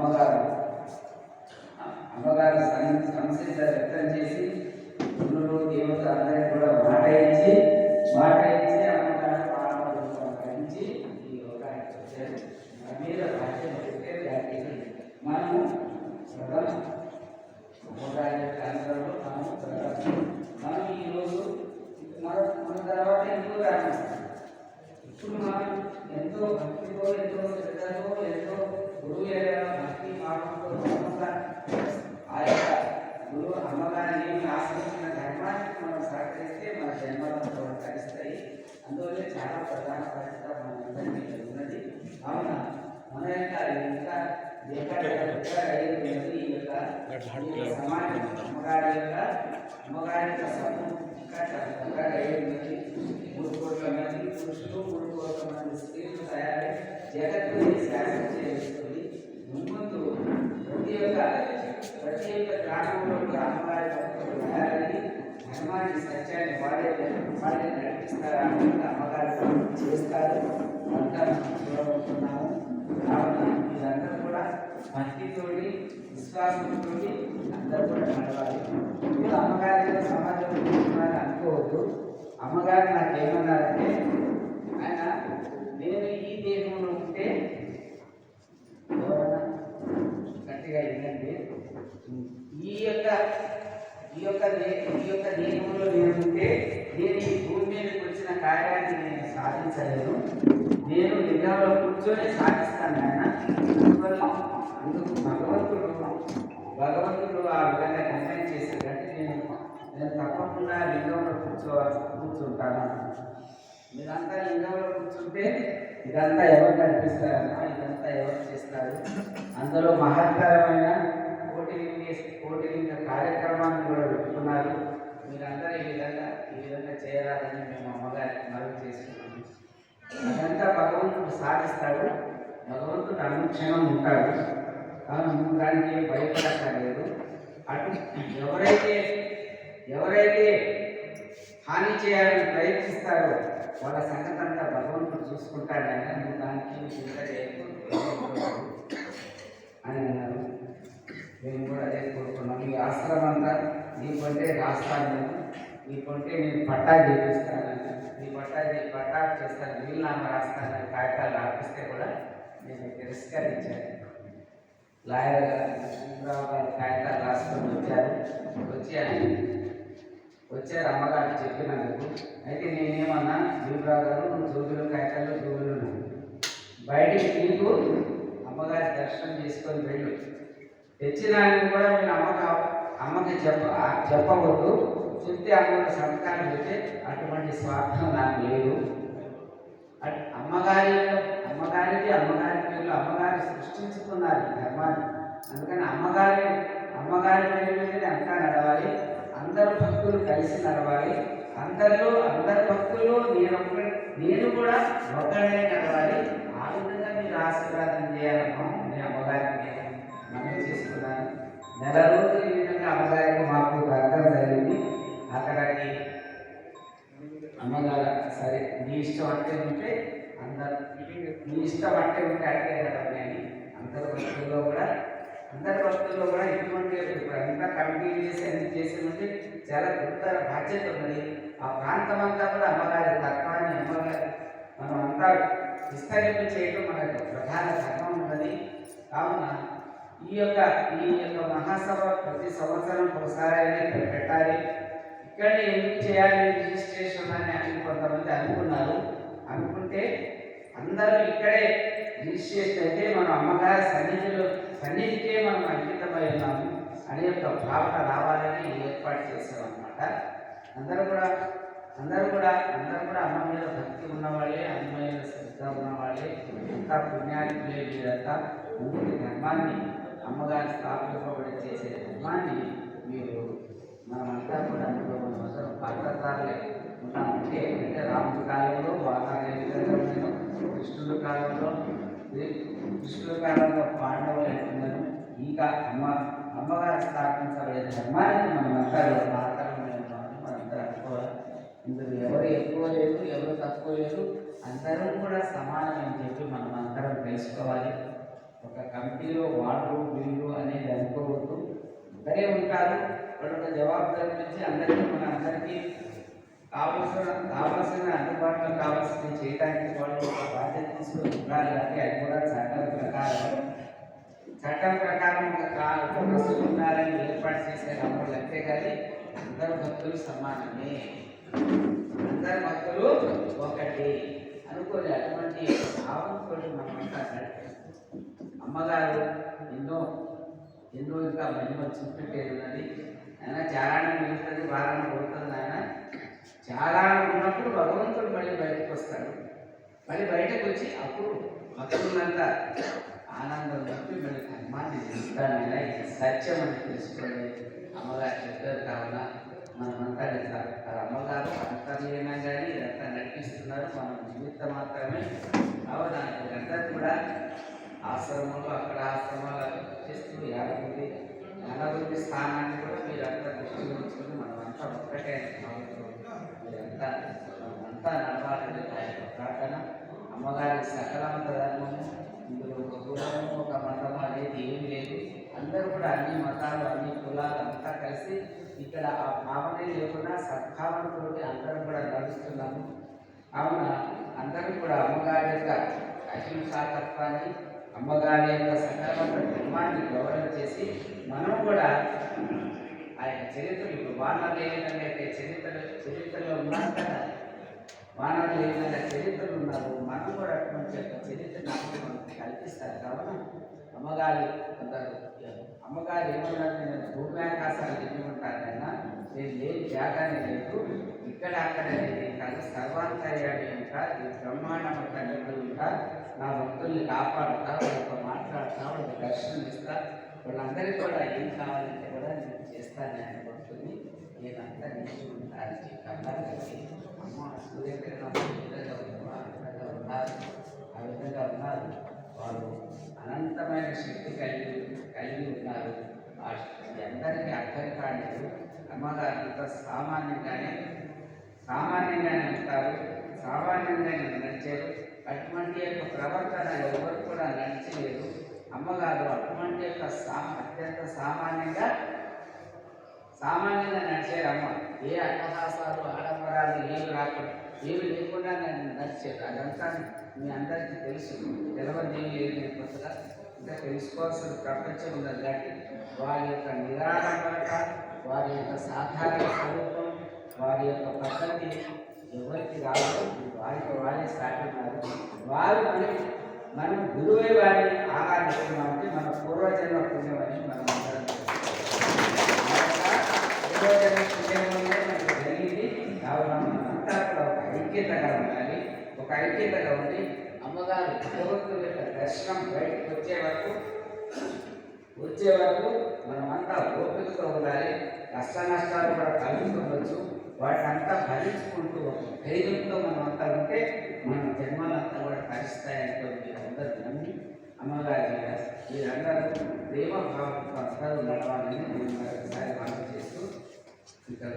అమ్మగారు. అమ్మగారు సంసిద్ధ వ్యక్తం చేసి గురువు దేవత అందరికీ కూడా మాట ఇచ్చి మాట ఇచ్చి అమ్మగారు పాలన సహకరించి ఈ యోగానికి వచ్చారు మన మీద రాజ్యం పెట్టే దానికి మనము సదా అమ్మగారి యొక్క ఆందోళనలో మనము సదా మనం ఈరోజు మన మన తర్వాత ఎంతో రాణిస్తాం ఇప్పుడు మనం ఎంతో భక్తితో ఎంతో శ్రద్ధతో ఎంతో గురువు యొక్క భక్తి భావంతో నమ్మకంగా ఆ యొక్క గురువు అమ్మగారిని ఆశ్రయించిన ధర్మానికి మనం సహకరిస్తే మన జన్మలను తరిస్తాయి అందువల్ల చాలా ప్రధాన బాధ్యత మనందరికీ ఉన్నది. కావున మన యొక్క ఇంకా ఈ యొక్క ఈ సమాజం అమ్మగారి యొక్క అమ్మగారి యొక్క సమూహం ఇంకా చాలా చక్కగా అయ్యింది మూడు కోట్ల మంది పురుషులు మూడు కోట్ల మంది స్త్రీలు తయారై జగత్తుని శాసన చేస్తుంది ముందు ప్రతి ఒక్క ప్రతి ఒక్క గ్రామంలో కూడా అమ్మగారి భక్తులు తయారై ధర్మాన్ని సత్యాన్ని వాడే వాడే నడిపిస్తారు అమ్మగారు చేస్తారు. అంతా చూడబోతున్నాము కావున మీరందరూ కూడా భక్తితోటి అందరూ కూడా నడవాలి. అమ్మగారి సమాజం అనుకోవద్దు. అమ్మగారు నాకు ఏమన్నారంటే ఆయన నేను ఈ దేహంలో ఉంటే ఎవరన్నా గట్టిగా వినండి ఈ యొక్క ఈ యొక్క నియమంలో నేనుంటే నేను ఈ భూమి మీదకి వచ్చిన కార్యాన్ని నేను సాధించలేను నేను నిజంలో కూర్చొని సాధిస్తాను ఆయన అందువల్ల అందుకు భగవంతుడు భగవంతుడు ఆ విధంగా నిర్ణయం చేసేటట్టు నేను నేను తప్పకుండా లింగంలో కూర్చోవాలి కూర్చుంటాను. మీరంతా లింగంలో కూర్చుంటే ఇదంతా ఎవరు నడిపిస్తారన్నా ఇదంతా ఎవరు చేస్తారు? అందులో మహత్తరమైన కోటిలింగ కోటిలింగ కార్యక్రమాన్ని కూడా పెట్టుకున్నారు. మీరందరూ ఈ విధంగా ఈ విధంగా చేయాలని మేము అమ్మగారికి మనవి చేసుకున్నాము అదంతా భగవంతుడు సాధిస్తాడు. భగవంతుడు అనుక్షణం ఉంటాడు. కావున దానికి ఏం భయపడక్కర్లేదు. అటు ఎవరైతే ఎవరైతే హాని చేయాలని ప్రయత్నిస్తారో వాళ్ళ సంగతి అంతా భగవంతుడు చూసుకుంటాడని నువ్వు దానికి చింత చేయకు అని అన్నారు. మేము కూడా అదే కోరుకున్నాం. ఈ ఆశ్రమంతా నీకుంటే రాస్తాను నీకుంటే నేను పట్టా చేపిస్తాను నీ పట్టా పట్టా చేస్తాను వీలునామా రాస్తాను అని కాగితాలు రాపిస్తే కూడా నేను తిరస్కరించాను. లాయర్ గారు గారు కాగితాలు రాసుకొని వచ్చారు. వచ్చి ఆయన వచ్చారు అమ్మగారు చెప్పినందుకు. అయితే నేనేమన్నా జీవరావు గారు జోబులు కాగితాలు జోబులు బయటికి నీకు అమ్మగారి దర్శనం చేసుకొని వెళ్ళు. తెచ్చిన ఆయన కూడా మీరు అమ్మకి అమ్మకి చెప్ప చెప్పవద్దు చెప్తే అమ్మకి సంతకాలు పెడితే అటువంటి స్వార్థం నాకు లేదు. అట్- అమ్మగారి అమ్మగారికి అమ్మగారి పేర్లు అమ్మగారి సృష్టించుకున్నారు ఈ ధర్మాన్ని. అందుకని అమ్మగారి అమ్మగారి పేరు మీదనే అంతా నడవాలి. అందరు భక్తులు కలిసి నడవాలి. అందరిలో అందరు భక్తులు నేను నేను కూడా ఒకడే నడవాలి. ఆ విధంగా మీరు ఆశీర్వాదం చేయాలమ్మా మీ అమ్మగారికి. నెల రోజులు ఈ విధంగా అమ్మగారికి మాకు దగ్గర జరిగింది. అక్కడికి అమ్మగారు సరే నీ ఇష్టం అంటే ఉంటే అందరు నీ ఇష్టం అంటే ఉంటే అడిగే కదా అందరి వస్తువుల్లో కూడా అందరి వస్తువుల్లో కూడా ఇటువంటి ఇప్పుడు అంతా కమిటీ చేసి అన్ని చేసి ఉంటే చాలా గురుతర బాధ్యత ఉన్నది. ఆ ప్రాంతం అంతా కూడా అమ్మగారి తత్వాన్ని అమ్మగారి మనం అంతా విస్తరింపు చేయడం మనకు ప్రధాన ధర్మం ఉన్నది. కావున ఈ యొక్క ఈ యొక్క మహాసభ ప్రతి సంవత్సరం ఒకసారి పెట్టాలి. ఇక్కడ ఎందుకు చేయాలి రిజిస్ట్రేషన్ అని అని కొంతమంది అనుకున్నారు. అనుకుంటే అందరూ ఇక్కడే రిజిస్ట్రేషన్ అయితే మనం అమ్మగారి సన్నిధిలో సన్నిధికే మనం అంకితమై ఉన్నాము అనే యొక్క భావన రావాలని ఏర్పాటు చేశాం అనమాట అందరూ కూడా అందరూ కూడా అందరూ కూడా అమ్మ మీద భక్తి ఉన్నవాళ్ళే అమ్మ మీద శ్రద్ధ ఉన్నవాళ్ళే. ఇంకా పుణ్యానికి మీరంతా ముందుకు ధర్మాన్ని అమ్మగారి స్థాపింపబడి చేసే ధర్మాన్ని మీరు మనమంతా కూడా అనుభవం అవసరం అందరం ఉన్నామంటే అంటే రాముడి కాలంలో వాతావరణ కృష్ణుడి కాలంలో ఇది కృష్ణుడి కాలంలో పాండవులు అంటున్నారు ఇంకా అమ్మ అమ్మగారు స్థాపించబడే ధర్మాన్ని మనమంతా మాత్రమే ఉన్నామని మనందరం అనుకోవాలి. ఇందులో ఎవరు ఎక్కువ లేదు ఎవరు తక్కువ లేదు అందరం కూడా సమానం అని చెప్పి మనం అందరం తెలుసుకోవాలి. ఒక కమిటీలో వాళ్ళు వీళ్ళు అనేది అనుకోవద్దు. ఇద్దరే ఉంటారు. వాళ్ళ జవాబుదారి నుంచి అందరికీ మన అందరికీ కావలసిన కావలసిన అందుబాటులో కావాల్సిన చేయడానికి వాళ్ళు ఒక బాధ్యత తీసుకొని ఉండాలి అంటే అది కూడా చట్టం ప్రకారం. చట్టం ప్రకారం ఒక కా- ఉండాలని ఏర్పాటు చేసే నమ్మకం కానీ అందరు భక్తులు సమానమే. అందరు భక్తులు ఒకటి. అనుకోని అటువంటి భావంతో మనమంతా నడిపాం. అమ్మగారు ఎన్నో ఎన్నో ఇంకా మహిమ చూపెట్టేది ఉన్నది. ఆయన చారాణం మిగులుతుంది భారాన్ని పోతుంది ఆయన. చాలా ఉన్నప్పుడు భగవంతుడు మళ్ళీ బయటకు వస్తాడు. మళ్ళీ బయటకు వచ్చి అప్పుడు భక్తులంతా ఆనందం తప్పి మళ్ళీ కర్మాన్ని ఇస్తానైనా ఇది సత్యం అని తెలుసుకోండి అమ్మగారు చెప్పారు కావున మనమంతా ఇట్లా ఆ అమ్మగారు అంతర్లీనంగానే ఇదంతా నడిపిస్తున్నారు. మనం జీవితం మాత్రమే. కావున ఇదంతా కూడా ఆశ్రమంలో అక్కడ ఆశ్రమాలు చేస్తూ యాదగిరి యాదగిరి స్థానాన్ని కూడా మీరు అంతా దృష్టిలో ఉంచుకుని మనమంతా ఒక్కటే మీరంతా మనమంతా నడవాలని ప్రార్థన. అమ్మగారి సకలవంత ధర్మము ఇందులో ఒక కులము ఒక మతము అనేది ఏం లేదు. అందరూ కూడా అన్ని మతాలు అన్ని కులాలు అంతా కలిసి ఇక్కడ ఆ భావనే లేకుండా సద్భావనతో అందరం కూడా నడుస్తున్నాము. కావున అందరూ కూడా అమ్మగారి యొక్క అహింసాతత్వాన్ని అమ్మగారి యొక్క సకలవంత ధర్మాన్ని గౌరవం చేసి మనం కూడా ఆ యొక్క చరిత్రలు ఇప్పుడు వానలు ఏమిటంటే చరిత్రలు చరిత్రలో ఉన్నారు కదా వానలు ఏమైనా చరిత్రలు ఉన్నారు మనం కూడా అటువంటి యొక్క చరిత్రను మనకు కల్పిస్తారు. కావున అమ్మగారి అంటారు అమ్మగారు ఏమన్నారు నేను భూమి ఆకాశాలు ఎన్ని ఉంటారైనా నేను లేని త్యాగాన్ని లేదు. ఇక్కడ అక్కడ నేను కాదు సర్వాంతర్యాన్ని ఉంటా ఈ బ్రహ్మాండం తండ్రి ఉంటా. నా భక్తుల్ని కాపాడుతా వాళ్ళతో మాట్లాడుతా వాళ్ళకి దర్శనం ఇస్తా. వాళ్ళందరికీ కూడా ఏం కావాలంటే కూడా నేను చేస్తాను నేను భక్తుల్ని నేనంతా నిలిచి ఉంటాను. చెప్పి అమ్మ సూర్యకిరణం ఉన్నారు, ఆ విధంగా ఉన్నారు ఆ విధంగా ఉన్నారు. వారు అనంతమైన శక్తి కలిగి కలిగి ఉన్నారు. ఆ శక్తి అందరికీ అర్థం కాలేదు. అమ్మగారు సామాన్యంగానే సామాన్యంగానే ఉంటారు సామాన్యంగానే నడిచారు అటువంటి యొక్క ప్రవర్తన ఎవరు కూడా నడిచలేదు అమ్మగారు అటువంటి యొక్క సా అత్యంత సామాన్యంగా సామాన్యంగా నడిచారు అమ్మ. ఏ అట్టహాసాలు ఆడంబరాలు ఏమి రాకుండా ఏమి లేకుండా నేను నడిచారు అదంతా మీ అందరికీ తెలుసు. తెలవదేమి లేదు నేను కొత్తగా. ఇంకా తెలుసుకోవాల్సిన ప్రపంచం ఉన్నది కాబట్టి వారి యొక్క నిరాడంబరత వారి యొక్క సాధారణ స్వరూపం వారి యొక్క పద్ధతి ఎవరికి రావడం వారికి వాళ్ళే సాగుతున్నారు వారు మనం మనం గురువై వారిని ఆరాధిస్తున్నామంటే మన పూర్వజన్మ పుణ్యమని మనం పూర్వజన్మ పుణ్యం మనకు జరిగింది. కావున ఒక ఐక్యతగా ఉండాలి. ఒక ఐక్యతగా ఉండి అమ్మగారు భగవంతుడి యొక్క దర్శనం బయటకు వచ్చే వరకు వచ్చే వరకు మనమంతా ఓపికతో ఉండాలి. కష్ట నష్టాలు కూడా కలుగుతుండొచ్చు వాటినంతా భరించుకుంటూ ఒక ధైర్యంతో మనం అంతా ఉంటే మన జన్మలంతా కూడా భరిస్తాయంటూ మీరందరూ నమ్మి అమ్మగారి మీరందరూ ప్రేమ భావంతో అందరూ నడవాలని నేను మరొకసారి మనం చేస్తూ ఇక్కడ